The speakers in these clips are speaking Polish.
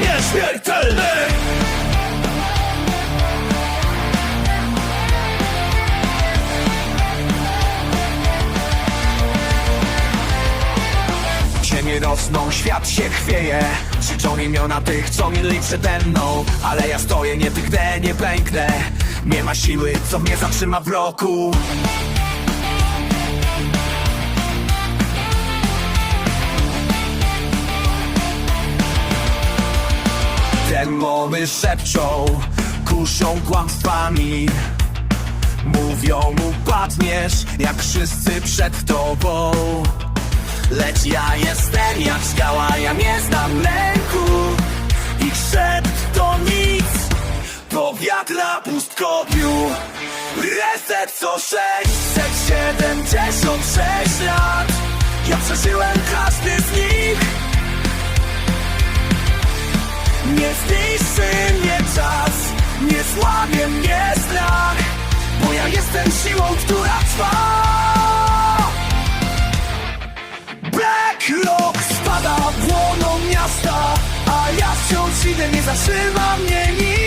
Nieśmiertelny! Ziemię rosną, świat się chwieje. Krzyczą imiona tych, co mieli przede mną Ale ja stoję, nie tychnę, nie pęknę Nie ma siły, co mnie zatrzyma w roku. Demony szepczą, kuszą kłamstwami. Mówią mu padniesz, jak wszyscy przed tobą. Lecz ja jestem jak skała, na pustkowiu Reset co 676 lat. Ja przeżyłem każdy z nich. Nie zniszczy mnie czas, nie złamie mnie strach Bo ja jestem siłą, która trwa. Black Rock spada, płoną miasta A ja wciąż idę, nie zatrzyma mnie nic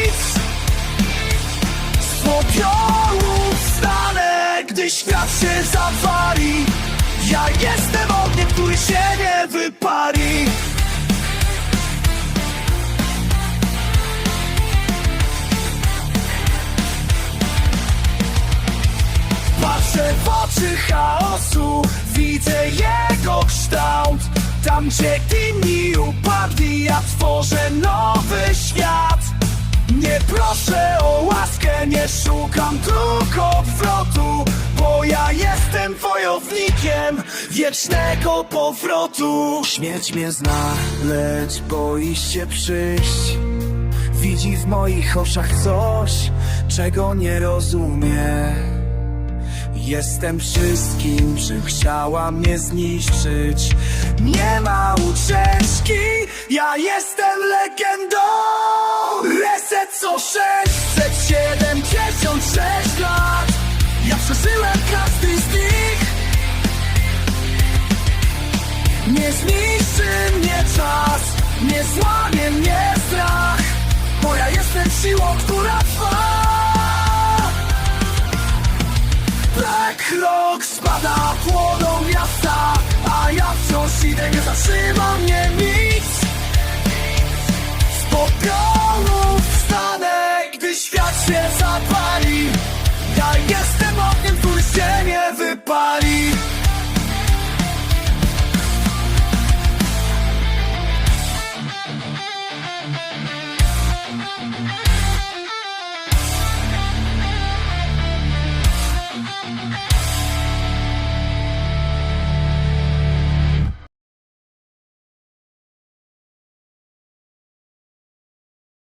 popiołu wstanę, gdy świat się zawali. Ja jestem ogniem, który się nie wypali. Patrzę w oczy chaosu, widzę jego kształt. Tam gdzie inni upadli, ja tworzę nowy świat. Nie proszę nie szukam dróg odwrotu Bo ja jestem wojownikiem wiecznego powrotu. Śmierć mnie zna, lecz boi się przyjść. Widzi w moich oczach coś, czego nie rozumie. Jestem wszystkim, czym chciała mnie zniszczyć. Nie ma ucieczki, 676 lat. Ja przeżyłem każdy z nich. Nie zniszczy mnie czas, nie złamie mnie strach. Bo ja jestem siłą, która trwa. Black Rock spada, płoną miasta A ja wciąż idę, nie zatrzyma mnie nic jestem ogniem, który się nie wypali